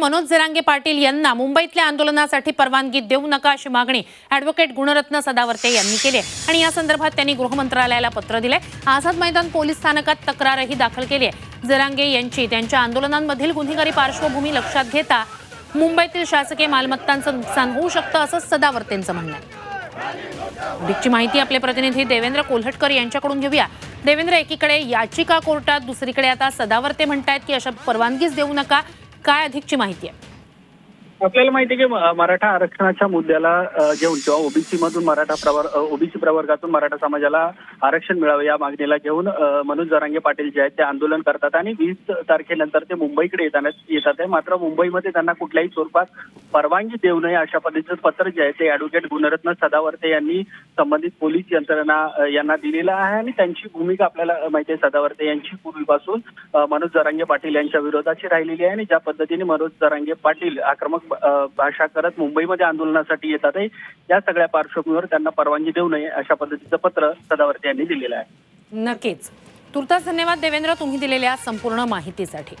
मनोज जरांगे पाटील यांना मुंबईतल्या आंदोलनासाठी परवानगी देऊ नका अशी मागणी ॲडव्होकेट गुणरत्न सदावर्ते यांनी केली आहे. आणि या संदर्भात त्यांनी गृहमंत्रालयाला पत्र दिले आझाद मैदान पोलीस स्थानकात तक्रारही दाखल केली आहे. जरांगे यांची त्यांच्या आंदोलनांमधील गुन्हेगारी पार्श्वभूमी लक्षात घेता मुंबईतील शासकीय मालमत्तांचं नुकसान होऊ शकतं असं सदावर्तेंचं म्हणणं आहे. अधिकची माहिती आपले प्रतिनिधी देवेंद्र कोल्हटकर यांच्याकडून घेऊया. देवेंद्र एकीकडे याचिका कोर्टात दुसरीकडे आता सदावर्ते म्हणतायत की अशा परवानगीच देऊ नका. काय अधिकची माहिती आहे? आपल्याला माहिती आहे की मराठा आरक्षणाच्या मुद्द्याला घेऊन किंवा ओबीसी मधून मराठा प्रवर ओबीसी प्रवर्गातून मराठा समाजाला आरक्षण मिळावं या मागणीला घेऊन मनोज जरांगे पाटील जे आहेत ते आंदोलन करतात आणि वीस तारखेनंतर ते मुंबईकडे येताना येतात. आहे मात्र मुंबईमध्ये त्यांना कुठल्याही स्वरूपात परवानगी देऊ नये अशा पद्धतीचं पत्र जे आहे ते अॅडव्होकेट गुणरत्न सदावर्ते यांनी संबंधित पोलीस यंत्रणा यांना दिलेलं आहे आणि त्यांची भूमिका आपल्याला माहिती आहे सदावर्ते यांची पूर्वीपासून मनोज जरांगे पाटील यांच्या विरोधाची राहिलेली आहे आणि ज्या पद्धतीने मनोज जरांगे पाटील आक्रमक भाषा करत मुंबईमध्ये आंदोलनासाठी येतात आहे या सगळ्या पार्श्वभूमीवर त्यांना परवानगी देऊ नये अशा पद्धतीचं पत्र सदावर्ते यांनी दिलेलं आहे. नक्कीच. तुर्तास धन्यवाद देवेंद्र तुम्ही दिलेल्या संपूर्ण माहितीसाठी.